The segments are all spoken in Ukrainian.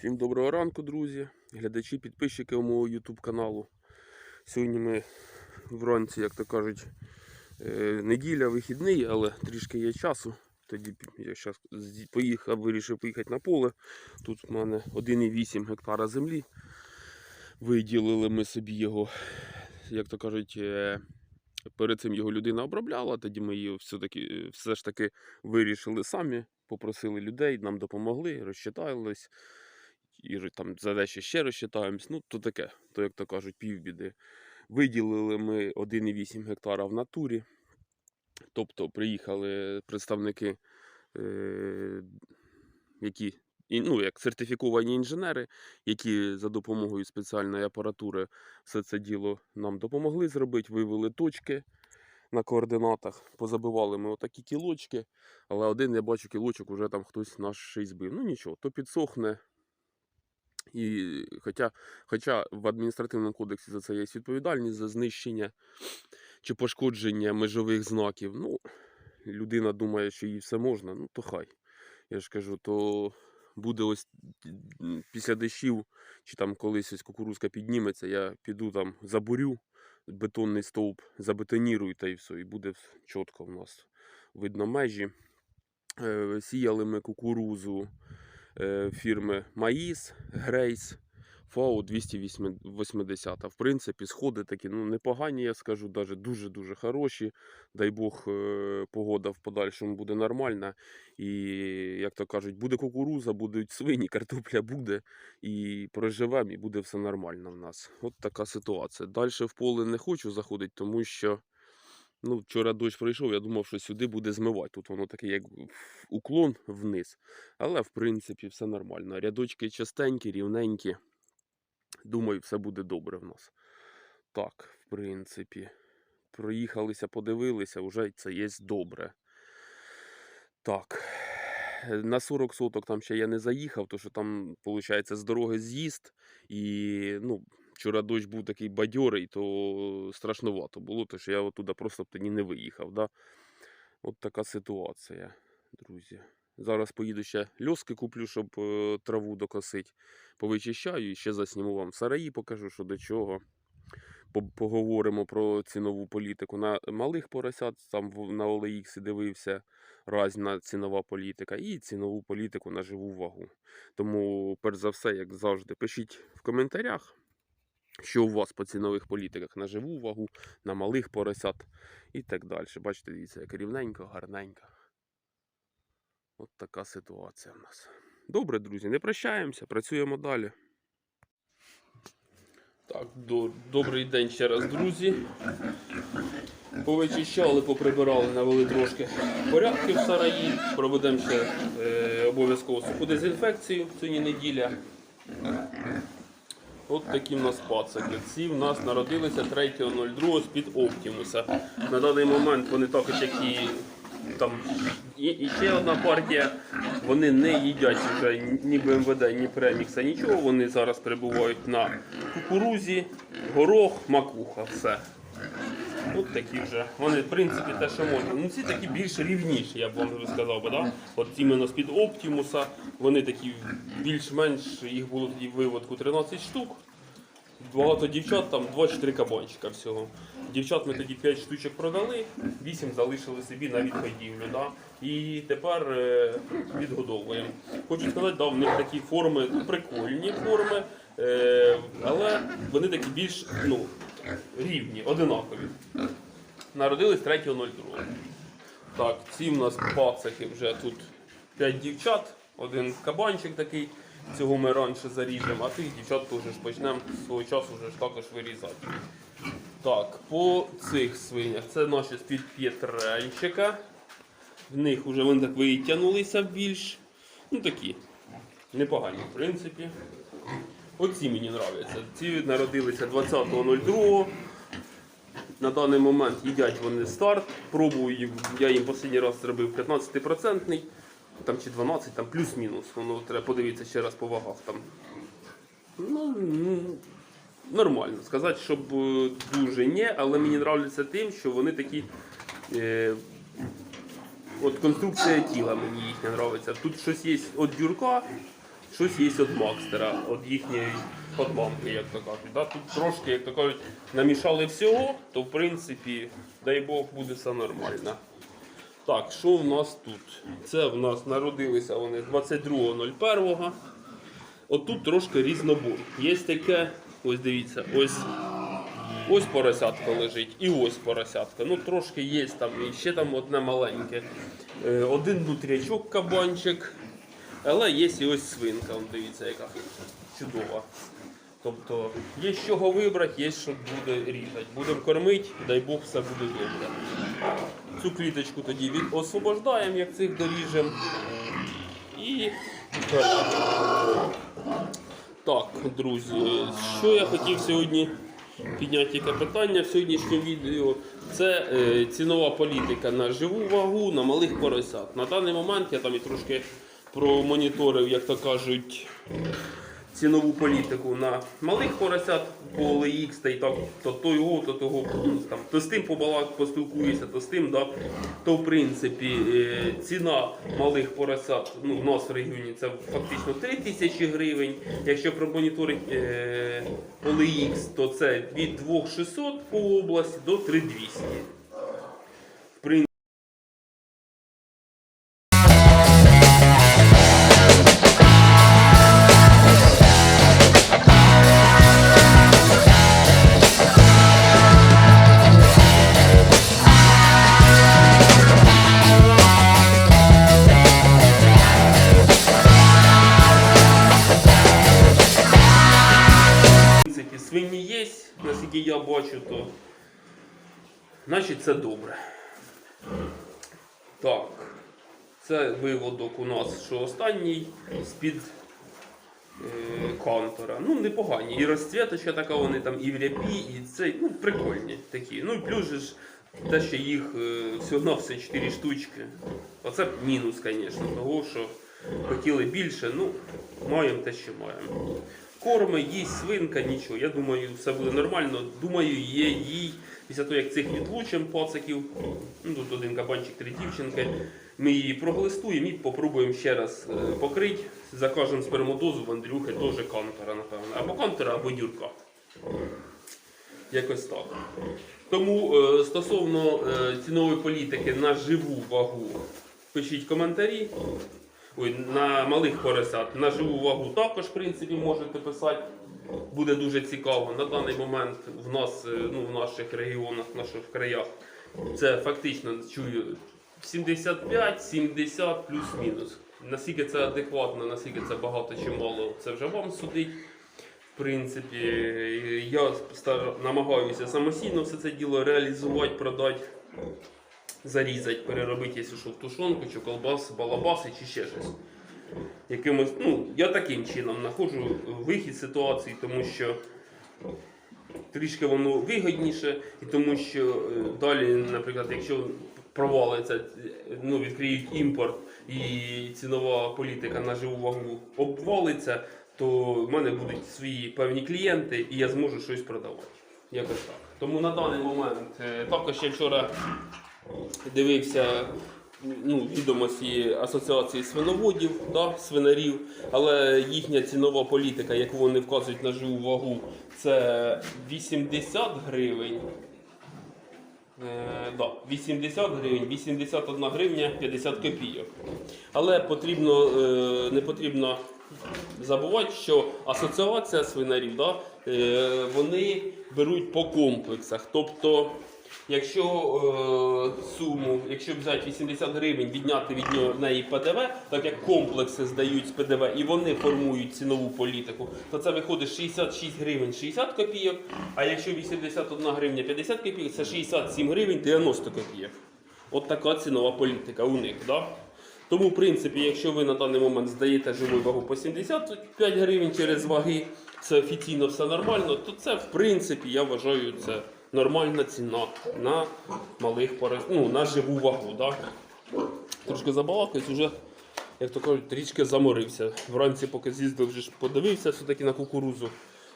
Всім доброго ранку, друзі, глядачі, підписчики мого YouTube каналу. Сьогодні ми вранці, як то кажуть, е, неділя, вихідний, але трішки є часу. Тоді я зараз поїхав, вирішив поїхати на поле. Тут в мене 1,8 гектара землі. Виділили ми собі його, як то кажуть, е, перед цим його людина обробляла, тоді ми її все-таки, все ж таки вирішили самі, попросили людей, нам допомогли, розчитались і там за дещо ще розчитаємось. Ну, то таке, то як то кажуть, півбіди. Виділили ми 1,8 гектара в натурі. Тобто приїхали представники, е, які ну, як сертифіковані інженери, які за допомогою спеціальної апаратури все це діло нам допомогли зробити, вивели точки на координатах, позабивали ми отакі кілочки, але один я бачу кілочок уже там хтось наш ще збив. Ну нічого, то підсохне, і хоча, хоча в адміністративному кодексі за це є відповідальність за знищення чи пошкодження межових знаків. Ну, людина думає, що їй все можна, ну то хай. Я ж кажу, то буде ось після дощів, чи там колись ось кукурузка підніметься, я піду там забурю бетонний стовп, забетонірую та і все, і буде чітко в нас видно межі. Е, Сіяли ми кукурузу фірми Маїс, Грейс, ФАУ 280. В принципі, сходи такі ну, непогані, я скажу, даже дуже-дуже хороші. Дай Бог, е, погода в подальшому буде нормальна. І, як то кажуть, буде кукуруза, будуть свині, картопля буде, і проживемо, і буде все нормально в нас. От така ситуація. Далі в поле не хочу заходити, тому що. Ну, вчора дощ пройшов, я думав, що сюди буде змивати. Тут воно таке, як уклон вниз. Але, в принципі, все нормально. Рядочки частенькі, рівненькі. Думаю, все буде добре в нас. Так, в принципі, проїхалися, подивилися, вже це є добре. Так. На 40 соток там ще я не заїхав, тому що там, виходить, з дороги з'їзд. І ну, вчора дощ був такий бадьорий, то страшновато було, тому що я оттуда просто б тоді не виїхав. Да? От така ситуація, друзі. Зараз поїду ще льоски куплю, щоб е, траву докосити. Повичищаю і ще засніму вам сараї, покажу, що до чого. Поговоримо про цінову політику. На малих поросят, там на OLX дивився разна цінова політика, і цінову політику на живу вагу. Тому, перш за все, як завжди, пишіть в коментарях, що у вас по цінових політиках на живу вагу, на малих поросят і так далі. Бачите, дивіться, як рівненько, гарненько. От така ситуація в нас. Добре, друзі, не прощаємося, працюємо далі. Так, до, добрий день ще раз, друзі. Повичищали, поприбирали, навели трошки порядки в сараї. Проведемо ще е, обов'язково суху дезінфекцію сьогодні неділя. От такі в нас пацики. Ці в нас народилися 3.02 з-під Оптімуса. На даний момент вони також, і там і, і ще одна партія. Вони не їдять вже ні БМВД, ні премікса, нічого. Вони зараз перебувають на кукурузі, горох, макуха, все. От такі вже. Вони, в принципі, те, що можна. Ну, ці такі більш рівніші, я б вам сказав би, да? От іменно з-під Оптімуса, вони такі більш-менш, їх було тоді в виводку 13 штук. Багато дівчат, там 2-4 кабанчика всього. Дівчат ми тоді 5 штучок продали, 8 залишили собі на відходівлю. Да? І тепер е, відгодовуємо. Хочу сказати, да, в них такі форми, прикольні форми, е, але вони такі більш ну, рівні, одинакові. Народились 3.02. Так, ці в нас пацики вже тут 5 дівчат, один кабанчик такий. Цього ми раніше заріжемо, а тих дівчат теж почнемо свого часу вже ж також вирізати. Так, по цих свинях. Це наші з-під П'єтренчика. В них вже вони так витягнулися більш. Ну такі. Непогані, в принципі. Оці мені нравляться. Ці народилися 20.02. На даний момент їдять вони старт. Пробую, я їм останній раз зробив 15%, там чи 12, там плюс-мінус. Воно треба подивитися ще раз по вагах. Там. Ну, м, нормально. Сказати, щоб е, дуже ні, але мені нравляться тим, що вони такі. Е, от конструкція тіла мені їхня нравиться. Тут щось є від дюрка, щось є від Макстера, від їхньої подбанки, як то кажуть. Да? Тут трошки, як то кажуть, намішали всього, то в принципі, дай Бог, буде все нормально. Так, що в нас тут? Це в нас народилися вони 22.01. Отут трошки різнобой. Є таке, ось дивіться, ось Ось поросятка лежить і ось поросятка. Ну трошки є там, і ще там одне маленьке. Е, Один нутрячок кабанчик. Але є і ось свинка, он дивіться, яка чудова. Тобто є з чого вибрати, є що буде різати. Будемо кормити, дай Бог, все буде добре. Цю кліточку тоді освобождаємо, як цих доріжемо. І так, друзі, що я хотів сьогодні підняти яке питання в сьогоднішньому відео. Це е, цінова політика на живу вагу, на малих поросят. На даний момент я там і трошки промоніторив, як то кажуть, цінову політику на малих поросят по OLX, та й так, то того, то того, ну, там, то з тим побалак поспілкуюся, то з тим, да. то в принципі е, ціна малих поросят ну, у нас в регіоні це фактично 3 тисячі гривень. Якщо промоніторити е, OLX, то це від 2600 по області до 3200. Наскільки я бачу, то значить це добре. Так, це виводок у нас, що останній з-під е, кантора. Ну, непогані. І розцвіточка така, вони там і в ряпі, і це, ну, прикольні такі. Ну і плюс ж те, що їх е, всього все 4 штучки. Оце мінус, звісно, того, що хотіли більше, ну, маємо те, що маємо. Корми, їсть, свинка, нічого. Я думаю, все буде нормально. Думаю, є їй. Після того, як цих відлучимо пациків, ну тут один кабанчик, три дівчинки, ми її проглистуємо і попробуємо ще раз е, покрити. Закажемо спермодозу в Андрюхи, теж кантера, напевно. Або кантера, або дюрка. Якось так. Тому е, стосовно е, цінової політики на живу вагу, пишіть коментарі. Ой, на малих поросят. На живу вагу також, в принципі, можете писати. Буде дуже цікаво. На даний момент в нас, е, ну, в наших регіонах, в наших краях, це фактично чую 75-70 плюс-мінус. Наскільки це адекватно, наскільки це багато чи мало, це вже вам судить. В принципі, я намагаюся самостійно все це діло реалізувати, продати, зарізати, переробити, якщо що в тушонку, чи колбас, балабаси, чи ще щось. Якимось, ну, я таким чином знаходжу вихід ситуації, тому що трішки воно вигідніше, і тому що е, далі, наприклад, якщо провалиться, е, ну, відкриють імпорт і цінова політика на живу вагу обвалиться, то в мене будуть свої певні клієнти, і я зможу щось продавати. Якось так. Тому на даний момент е, також я вчора дивився ну, відомості Асоціації свиноводів, да, свинарів, але їхня цінова політика, яку вони вказують на живу вагу, це 80 гривень. Е, да, 80 гривень, 81 гривня 50 копійок. Але потрібно, е, не потрібно забувати, що асоціація свинарів, да, е, вони беруть по комплексах. Тобто, якщо е, суму, якщо взяти 80 гривень, відняти від нього неї ПДВ, так як комплекси здають з ПДВ і вони формують цінову політику, то це виходить 66 гривень 60 копійок. А якщо 81 гривня 50 копійок, це 67 гривень 90 копійок. От така цінова політика у них. Да? Тому, в принципі, якщо ви на даний момент здаєте живу вагу по 75 гривень через ваги, це офіційно все нормально, то це, в принципі, я вважаю, це нормальна ціна на малих порос... ну, на живу вагу. Да? Трошки забалакаюсь, уже, як то кажуть, трішки заморився. Вранці, поки з'їздив, вже подивився все-таки на кукурузу.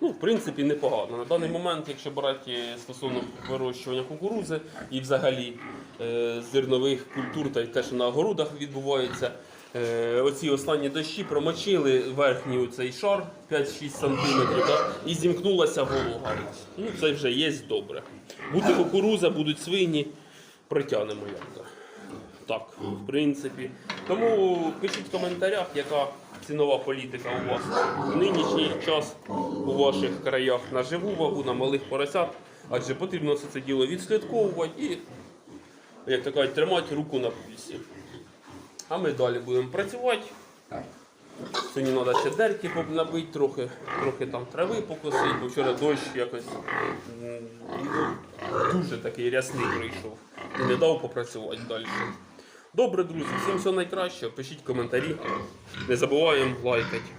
Ну, в принципі, непогано. На даний момент, якщо брати стосовно вирощування кукурузи і взагалі е, зернових культур та й те, що на огородах відбувається, оці останні дощі промочили верхній цей шар 5-6 см да, і зімкнулася волога. Ну, це вже є добре. Буде кукуруза, будуть свині, протягнемо як то. Так, в принципі. Тому пишіть в коментарях, яка цінова політика у вас в нинішній час у ваших краях на живу вагу, на малих поросят. Адже потрібно все це діло відслідковувати і, як то кажуть, тримати руку на пульсі. А ми далі будемо працювати. Сьогодні треба ще дерки набити, трохи, трохи там трави покосити, бо вчора дощ якось ну, дуже такий рясний прийшов. І не дав попрацювати далі. Добре, друзі, всім все найкраще. Пишіть коментарі. Не забуваємо лайкати.